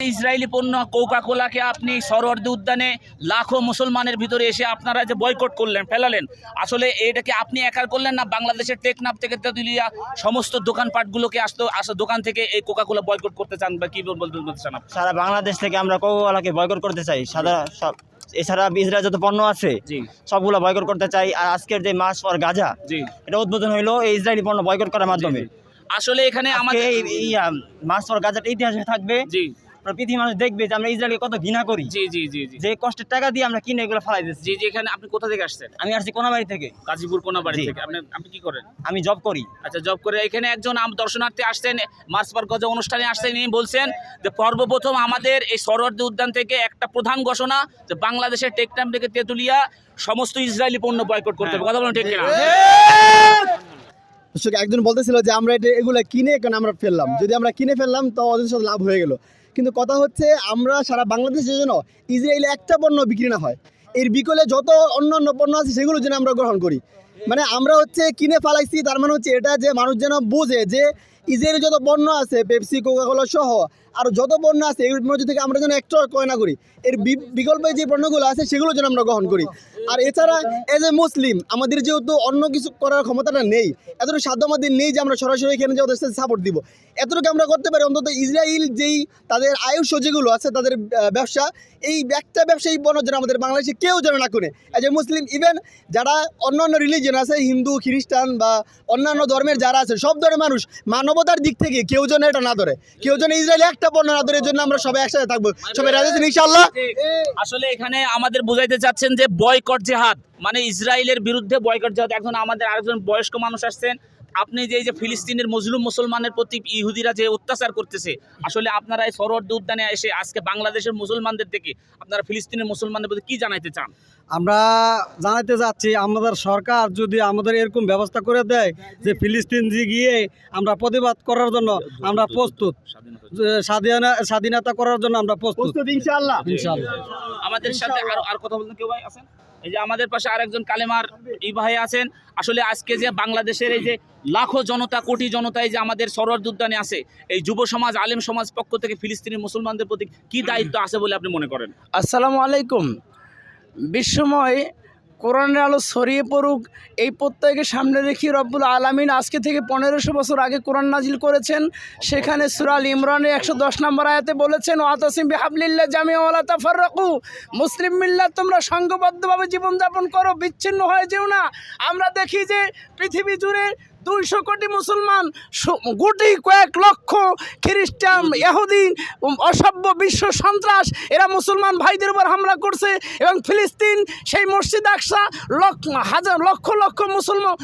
Israeli পণ্য Coca কোলাকে আপনি সরওয়ার্দী উদ্যানে লাখো মুসলমানের ভিতরে এসে আপনারা যে বয়কট করলেন ফেলালেন আসলে এটাকে আপনি একার করলেন না বাংলাদেশের টেকনাপ থেকে তেঁতুলিয়া সমস্ত দোকানপাটগুলোকে আসতো আসা দোকান থেকে এই কোকা কোলা বয়কট করতে চান বা কি বলতে বলতে চান সারা বাংলাদেশ থেকে আমরা কোকাকোলাকে বয়কট করতে চাই। সাদা সব এছাড়া ইসরায়েল যত পণ্য আছে সবগুলো বয়কট করতে চাই। আর আজকের যে মাস ফর গাজা জি। এটা উদ্বোধন হইল এই ইসরায়েলি পণ্য বয়কট করার মাধ্যমে। আসলে এখানে আমাদের মাস ফর গাজার ইতিহাসে থাকবে। জি। পুরো পৃথিবীর মানুষ দেখবে যে আমরা ইসরায়েলকে কত ঘৃণা করি। জি জি জি জি। যে কষ্টের টাকা দিয়ে আমরা কিনে এগুলো ফালাই দিচ্ছি জি জি এখানে আপনি কোথা থেকে আসছেন? আমি আসছি কোনাবাড়ি থেকে। গাজীপুর কোনাবাড়ি থেকে। আপনি আপনি কি করেন? আমি জব করি। আচ্ছা জব করে এখানে একজন আম দর্শনার্থী আসছেন মার্চ পার গজা অনুষ্ঠানে আসছেন ইনি বলছেন যে সর্বপ্রথম আমাদের এই সরোয়ার্দী উদ্যান থেকে একটা প্রধান ঘোষণা যে বাংলাদেশের টেকনাম থেকে তেঁতুলিয়া সমস্ত ইসরায়েলি পণ্য বয়কট করতে হবে। কথা বলুন ঠিক কিনা? দর্শক একজন বলতেছিল যে আমরা এটা এগুলো কিনে কেন আমরা ফেললাম। যদি আমরা কিনে ফেললাম তো ওদের সাথে লাভ হয়ে গেল। কিন্তু কথা হচ্ছে আমরা সারা বাংলাদেশের জন্য ইসরায়েলে একটা পণ্য বিক্রি না হয়। এর বিকলে যত অন্য অন্য পণ্য আছে সেগুলো যেন আমরা গ্রহণ করি। মানে আমরা হচ্ছে কিনে ফালাইছি, তার মানে হচ্ছে এটা যে মানুষ যেন বোঝে যে ইসরায়েলের যত পণ্য আছে, পেপসি, কোকাকোলা সহ আর যত পণ্য আছে, এই মধ্যে থেকে আমরা যেন একটু ক্রয় না করি। এর বিকল্পে যে পণ্যগুলো আছে, সেগুলো যেন আমরা গ্রহণ করি। আর এছাড়া এজ এ মুসলিম আমাদের যেহেতু অন্য কিছু করার ক্ষমতাটা নেই, এতটুকু সাধ্য আমাদের নেই যে আমরা সরাসরি এখানে যে ওদের সাথে সাপোর্ট দিব। এতটুকু আমরা করতে পারি, অন্তত ইসরায়েল যেই তাদের আয়ুষ যেগুলো আছে, তাদের ব্যবসা, এই একটা ব্যবসায়ী পণ্য যেন আমাদের বাংলাদেশে কেউ যেন না করে। এজ এ মুসলিম ইভেন যারা অন্য অন্য রিলিজন আছে, হিন্দু, খ্রিস্টান বা অন্যান্য ধর্মের যারা আছে, সব ধরনের মানুষ মানবতার দিক থেকে কেউ যেন এটা না ধরে। কেউ যেন ইসরায়েল একটা পণ্য না ধরে জন্য আমরা সবাই একসাথে থাকব। সবাই রাজি আছেন ইনশাআল্লাহ? আসলে এখানে আমাদের বুঝাইতে চাচ্ছেন যে বয়কট জেহাদ মানে ইসরায়েলের বিরুদ্ধে বয়কট জেহাদ। এখন আমাদের আরেকজন বয়স্ক মানুষ আসছেন আপনি যে এই যে ফিলিস্তিনের মজলুম মুসলমানের প্রতি ইহুদিরা যে অত্যাচার করতেছে আসলে আপনারা এই সরোয়ার্দী উদ্যানে এসে আজকে বাংলাদেশের মুসলমানদের থেকে আপনারা ফিলিস্তিনের মুসলমানদের প্রতি কি জানাইতে চান? আমরা জানাতে যাচ্ছি আমাদের সরকার যদি আমাদের এরকম ব্যবস্থা করে দেয় যে ফিলিস্তিন যে গিয়ে আমরা প্রতিবাদ করার জন্য আমরা প্রস্তুত স্বাধীনতা স্বাধীনতা করার জন্য আমরা প্রস্তুত। প্রস্তুত ইনশাআল্লাহ। ইনশাআল্লাহ। আমাদের সাথে আর আর কথা বলতে কেউ ভাই আছেন? এই যে আমাদের পাশে আরেকজন কালেমার ভাই আছেন। আসলে আজকে যে বাংলাদেশের এই যে লাখো জনতা, কোটি জনতা এই যে আমাদের সরোয়ার উদ্যানে আছে, এই যুব সমাজ, আলেম সমাজ পক্ষ থেকে ফিলিস্তিনি মুসলমানদের প্রতি কি দায়িত্ব আছে বলে আপনি মনে করেন? আসসালামু আলাইকুম। বিশ্বময় কোরআনের আলো ছড়িয়ে পড়ুক, এই প্রত্যয়কে সামনে রেখে রব্বুল আলামিন আজকে থেকে পনেরোশো বছর আগে কোরআন নাজিল করেছেন। সেখানে সুরাল ইমরানের একশো দশ নম্বর আয়াতে বলেছেন ওয়াতাসিম বিহাবলিল্লাহ জামিয়া ওয়ালা তাফাররাকু। মুসলিম মিল্লা তোমরা সংঘবদ্ধভাবে জীবনযাপন করো, বিচ্ছিন্ন হয়ে যেও না। আমরা দেখি যে পৃথিবী জুড়ে দুইশো কোটি মুসলমান কোটি কয়েক লক্ষ খ্রিস্টান ইহুদিন অসভ্য বিশ্ব সন্ত্রাস এরা মুসলমান ভাইদের উপর হামলা করছে এবং ফিলিস্তিন সেই মসজিদ আকসা লক্ষ হাজার লক্ষ লক্ষ মুসলমান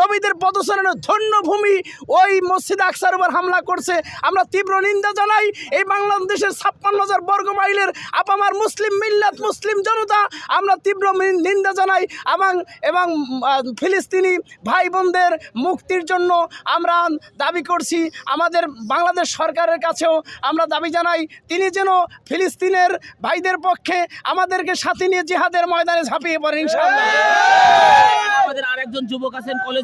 নবীদের পদচারণের ধন্য ভূমি ওই মসজিদ আকসার উপর হামলা করছে। আমরা তীব্র নিন্দা জানাই এই বাংলাদেশের ছাপ্পান্ন হাজার বর্গ মাইলের আপামার মুসলিম মিল্লাত মুসলিম জনতা। আমরা তীব্র নিন্দা জানাই এবং এবং ফিলিস্তিনি ভাই বোনদের মুক্তির জন্য আমরা দাবি করছি। আমাদের বাংলাদেশ সরকারের কাছেও আমরা দাবি জানাই, তিনি যেন ফিলিস্তিনের ভাইদের পক্ষে আমাদেরকে সাথে নিয়ে জিহাদের ময়দানে ঝাঁপিয়ে পড়েন আমাদের আরেকজন যুবক আছেন, কলেজ